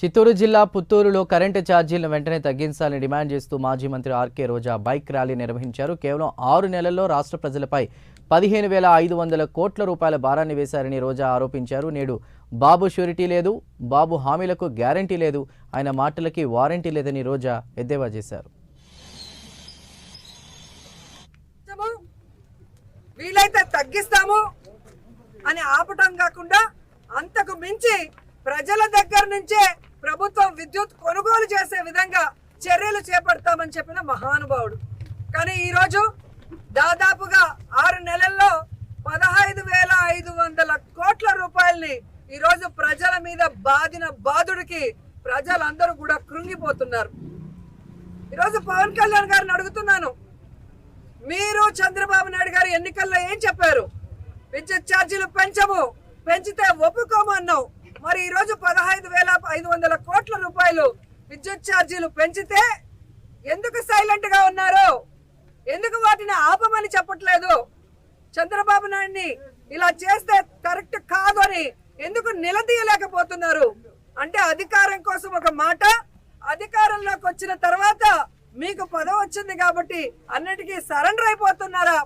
చిత్తూరు జిల్లా పుత్తూరులో కరెంటు ఛార్జీలను వెంటనే తగ్గించాలని డిమాండ్ చేస్తూ మాజీ మంత్రి ఆర్కే రోజా బైక్ ర్యాలీ నిర్వహించారు. కేవలం ఆరు నెలల్లో రాష్ట్ర ప్రజలపై పదిహేను వేల ఐదు వందల కోట్ల రూపాయల భారాన్ని వేశారని రోజా ఆరోపించారు. నేడు బాబు షూరిటీ లేదు బాబు హామీలకు గ్యారంటీ లేదు ఆయన మాటలకి వారంటీ లేదని రోజా ఎద్దేవా చేశారు. వీలైతే తగ్గిస్తాము అని ఆపటం కాకుండా అంతకు మించి ప్రజల దగ్గర నుంచే ప్రభుత్వం విద్యుత్ కొనుగోలు చేసే విధంగా చర్యలు చేపడతామని చెప్పిన మహానుభావుడు. కానీ ఈరోజు దాదాపుగా ఆరు నెలల్లో పదహైదు వేల ఐదు వందల కోట్ల రూపాయల్ని ఈరోజు ప్రజల మీద బాదిన బాధుడికి ప్రజలందరూ కూడా కృంగిపోతున్నారు. ఈరోజు పవన్ కళ్యాణ్ గారిని అడుగుతున్నాను. మీరు చంద్రబాబు నాయుడు గారు ఎన్నికల్లో ఏం చెప్పారు? విద్యుత్ ఛార్జీలు పెంచము పెంచితే ఒప్పుకోమన్నావు. మరి ఈరోజు పదహైదు వేల రూపాయలు విద్యుత్ ఛార్జీలు పెంచితే ఎందుకు సైలెంట్గా ఉన్నారు? ఎందుకు వాటిని ఆపమని చెప్పట్లేదు? చంద్రబాబు నాయుడిని ఇలా చేస్తే కరెక్ట్ కాదు అని ఎందుకు నిలదీయలేకపోతున్నారు? అంటే అధికారం కోసం ఒక మాట అధికారంలోకి వచ్చిన తర్వాత మీకు పదవి వచ్చింది కాబట్టి అన్నిటికీ సరెండర్ అయిపోతున్నారా?